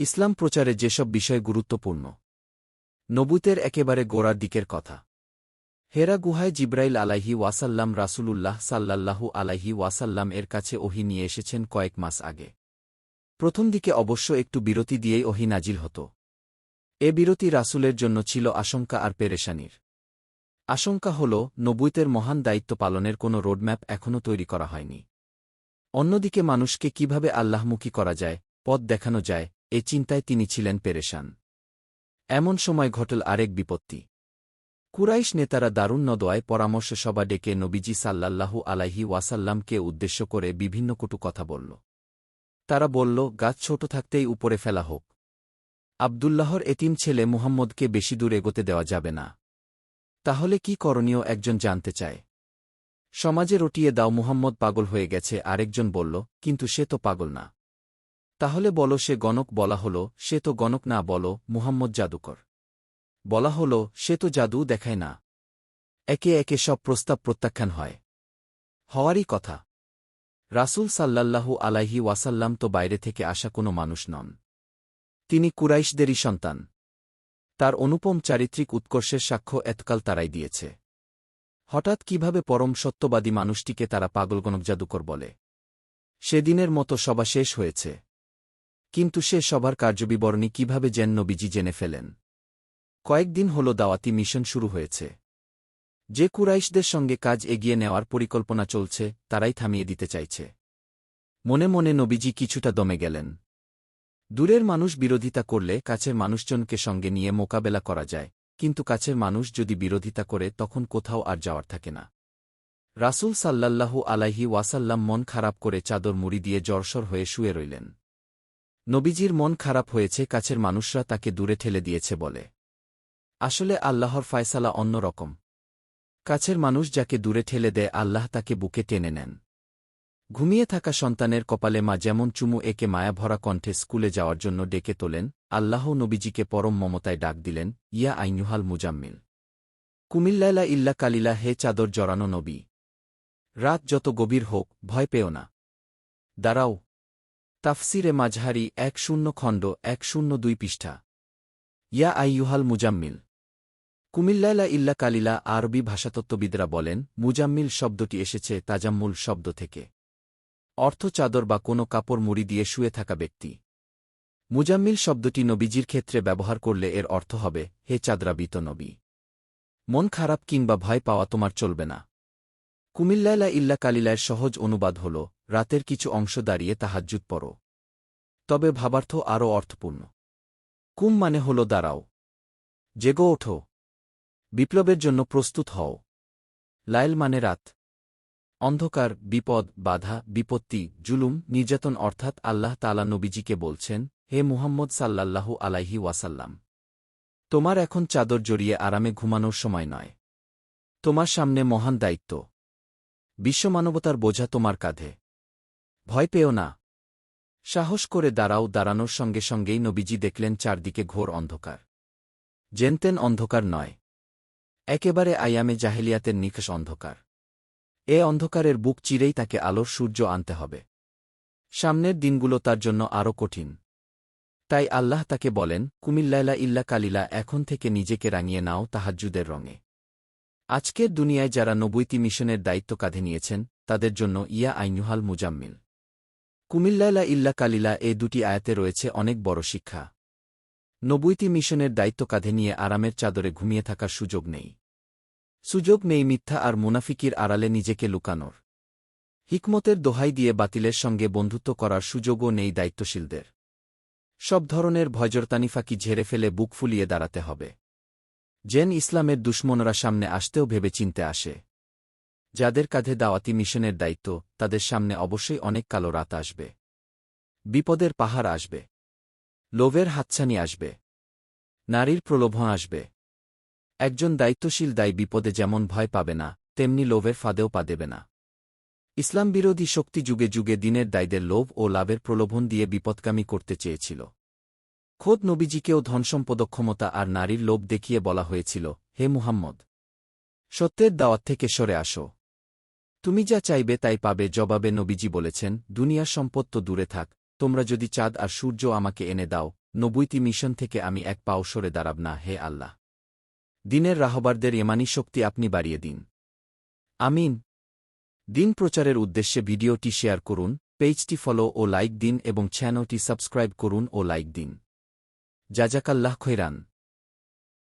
ইসলাম প্রচারে যেসব বিষয় গুরুত্বপূর্ণ, নবুতের একেবারে গোড়ার দিকের কথা। হেরা গুহায় জিব্রাইল আলাইহি ওয়াসাল্লাম রাসূলুল্লাহ সাল্লাল্লাহু আলাইহি ওয়াসাল্লাম এর কাছে ওহি নিয়ে এসেছেন কয়েক মাস আগে। প্রথম দিকে অবশ্য একটু বিরতি দিয়েই ওহি নাজিল হতো। এ বিরতি রাসুলের জন্য ছিল আশঙ্কা আর পেরেশানির। আশঙ্কা হল নবুইতের মহান দায়িত্ব পালনের কোনো রোডম্যাপ এখনও তৈরি করা হয়নি। অন্যদিকে মানুষকে কীভাবে আল্লাহমুখী করা যায়, পথ দেখানো যায় এ চিন্তায় তিনি ছিলেন পেরেশান। এমন সময় ঘটল আরেক বিপত্তি। কুরাইশ নেতারা দারুণ নদোয়ায় পরামর্শ সভা ডেকে নবীজি সাল্লাল্লাহু আলাইহি ওয়াসাল্লামকে উদ্দেশ্য করে বিভিন্ন কটু কথা বলল। তারা বলল, গাছ ছোট থাকতেই উপরে ফেলা হোক। আবদুল্লাহর এতিম ছেলে মুহাম্মদকে বেশি দূর এগোতে দেওয়া যাবে না। তাহলে কি করণীয় একজন জানতে চায়? সমাজে রটিয়ে দাও, মুহাম্মদ পাগল হয়ে গেছে, আরেকজন বলল, কিন্তু সে তো পাগল না। তাহলে বলো সে গণক বলা হল, সে তো গণক না বলো, মুহাম্মদ জাদুকর। বলা হল, সে তো জাদু দেখায় না। একে একে সব প্রস্তাব প্রত্যাখ্যান হয়। হওয়ারই কথা। রাসূল সাল্লাল্লাহু আলাইহি ওয়াসাল্লাম তো বাইরে থেকে আসা কোনো মানুষ নন। তিনি কুরাইশদেরই সন্তান। তার অনুপম চারিত্রিক উৎকর্ষের সাক্ষ্য এতকাল তারাই দিয়েছে। হঠাৎ কীভাবে পরম সত্যবাদী মানুষটিকে তারা পাগলগণক জাদুকর বলে? সেদিনের মতো সভা শেষ হয়েছে। কিন্তু সে সবার কার্যবিবরণী কীভাবে যেন নবীজি জেনে ফেলেন। কয়েকদিন হল দাওয়াতি মিশন শুরু হয়েছে। যে কুরাইশদের সঙ্গে কাজ এগিয়ে নেওয়ার পরিকল্পনা চলছে, তারাই থামিয়ে দিতে চাইছে। মনে মনে নবীজি কিছুটা দমে গেলেন। দূরের মানুষ বিরোধিতা করলে কাছের মানুষজনকে সঙ্গে নিয়ে মোকাবেলা করা যায়, কিন্তু কাছের মানুষ যদি বিরোধিতা করে, তখন কোথাও আর যাওয়ার থাকে না। রাসূল সাল্লাল্লাহু আলাইহি ওয়াসাল্লাম মন খারাপ করে চাদর মুড়ি দিয়ে জরসর হয়ে শুয়ে রইলেন। নবীজির মন খারাপ হয়েছে, কাছের মানুষরা তাকে দূরে ঠেলে দিয়েছে বলে। আসলে আল্লাহর ফায়সালা অন্য রকম। কাছের মানুষ যাকে দূরে ঠেলে দেয়, আল্লাহ তাকে বুকে টেনে নেন। ঘুমিয়ে থাকা সন্তানের কপালে মা যেমন চুমু একে মায়াভরা কণ্ঠে স্কুলে যাওয়ার জন্য ডেকে তোলেন, আল্লাহ নবীজিকে পরম মমতায় ডাক দিলেন, ইয়া আইনুহাল মুজাম্মিল। কুমিল্লাইলা ইল্লা কালিলা, হে চাদর জড়ানো নবী। রাত যত গভীর হোক, ভয় পেও না। দাঁড়াও। তাফসিরে মাঝহারি এক শূন্য খণ্ড, এক শূন্য দুই পৃষ্ঠা। ইয়া আইয়ুহাল মুজাম্মিল। কুমিল্লাইলা ইল্লা কালিলা আরবি ভাষাতত্ত্ববিদরা বলেন, মুজাম্মিল শব্দটি এসেছে তাজাম্মুল শব্দ থেকে। অর্থ চাদর বা কোনো কাপড় মুড়ি দিয়ে শুয়ে থাকা ব্যক্তি। মুজাম্মিল শব্দটি নবীজির ক্ষেত্রে ব্যবহার করলে এর অর্থ হবে, হে চাদরাবিত নবী। মন খারাপ কিংবা ভয় পাওয়া তোমার চলবে না। কুমিল্লাইলা ইল্লা কালিলায় সহজ অনুবাদ হল রাতের কিছু অংশ দাঁড়িয়ে তাহাজ্জুদ পড়ো। তবে ভাবার্থ আরও অর্থপূর্ণ। কুম মানে হল দাঁড়াও। জেগো ওঠো। বিপ্লবের জন্য প্রস্তুত হও। লাইল মানে রাত। অন্ধকার, বিপদ, বাধা, বিপত্তি, জুলুম, নির্যাতন অর্থাৎ আল্লাহ তালা নবীজিকে বলছেন, হে মুহাম্মদ সাল্লাল্লাহু আলাইহি ওয়াসাল্লাম। তোমার এখন চাদর জড়িয়ে আরামে ঘুমানোর সময় নয়। তোমার সামনে মহান দায়িত্ব। বিশ্বমানবতার বোঝা তোমার কাঁধে। ভয় পেও না। সাহস করে দাঁড়াও, দাঁড়ানোর সঙ্গে সঙ্গেই নবীজি দেখলেন চারদিকে ঘোর অন্ধকার। জেনতেন অন্ধকার নয়। একেবারে আয়ামে জাহেলিয়াতের নিখস অন্ধকার। এ অন্ধকারের বুক চিরেই তাকে আলোর সূর্য আনতে হবে। সামনের দিনগুলো তার জন্য আরও কঠিন। তাই আল্লাহ তাকে বলেন, কুমিল্লাইলা ইল্লা কালিলা, এখন থেকে নিজেকে রাঙিয়ে নাও তাহাজ্জুদের রঙে। আজকের দুনিয়ায় যারা নবৈতি মিশনের দায়িত্ব কাঁধে নিয়েছেন, তাদের জন্য ইয়া আইনুহাল মুজাম্মিল। কুমিল্লাইলা ইল্লা কালিলা এ দুটি আয়াতে রয়েছে অনেক বড় শিক্ষা। নবৈতি মিশনের দায়িত্ব কাঁধে নিয়ে আরামের চাদরে ঘুমিয়ে থাকার সুযোগ নেই। সুযোগ নেই মিথ্যা আর মুনাফিকির আড়ালে নিজেকে লুকানোর। হিকমতের দোহাই দিয়ে বাতিলের সঙ্গে বন্ধুত্ব করার সুযোগও নেই দায়িত্বশীলদের। সব ধরনের ভয়জরতানিফাকি ঝেড়ে ফেলে বুক ফুলিয়ে দাঁড়াতে হবে? জেন ইসলামের দুশ্মনরা সামনে আসতেও ভেবে চিনতে আসে। যাদের কাঁধে দাওয়াতি মিশনের দায়িত্ব, তাদের সামনে অবশ্যই অনেক কালো রাত আসবে। বিপদের পাহাড় আসবে। লোভের হাতছানি আসবে। নারীর প্রলোভন আসবে। একজন দায়িত্বশীল দায়ী বিপদে যেমন ভয় পাবে না, তেমনি লোভের ফাঁদেও পা দেবে না। ইসলাম বিরোধী শক্তি যুগে যুগে দিনের দায়ীদের লোভ ও লাভের প্রলোভন দিয়ে বিপদকামী করতে চেয়েছিল। খোদ নবীজিকেও ধনসম্পদক্ষমতা আর নারীর লোভ দেখিয়ে বলা হয়েছিল, হে মুহাম্মদ, সত্যের দাওয়াত থেকে সরে আসো। তুমি যা চাইবে তাই পাবে, জবাবে নবীজি বলেছেন, দুনিয়ার সম্পদ তো দূরে থাক, তোমরা যদি চাঁদ আর সূর্য আমাকে এনে দাও নবুইতি মিশন থেকে আমি এক পাও সরে দাঁড়াব না, হে আল্লাহ। দিনের রাহবারদের এমানি শক্তি আপনি বাড়িয়ে দিন। আমিন। দিন প্রচারের উদ্দেশ্যে ভিডিওটি শেয়ার করুন পেজটি ফলো ও লাইক দিন এবং চ্যানেলটি সাবস্ক্রাইব করুন ও লাইক দিন। জাজাকাল্লাহ খৈরান।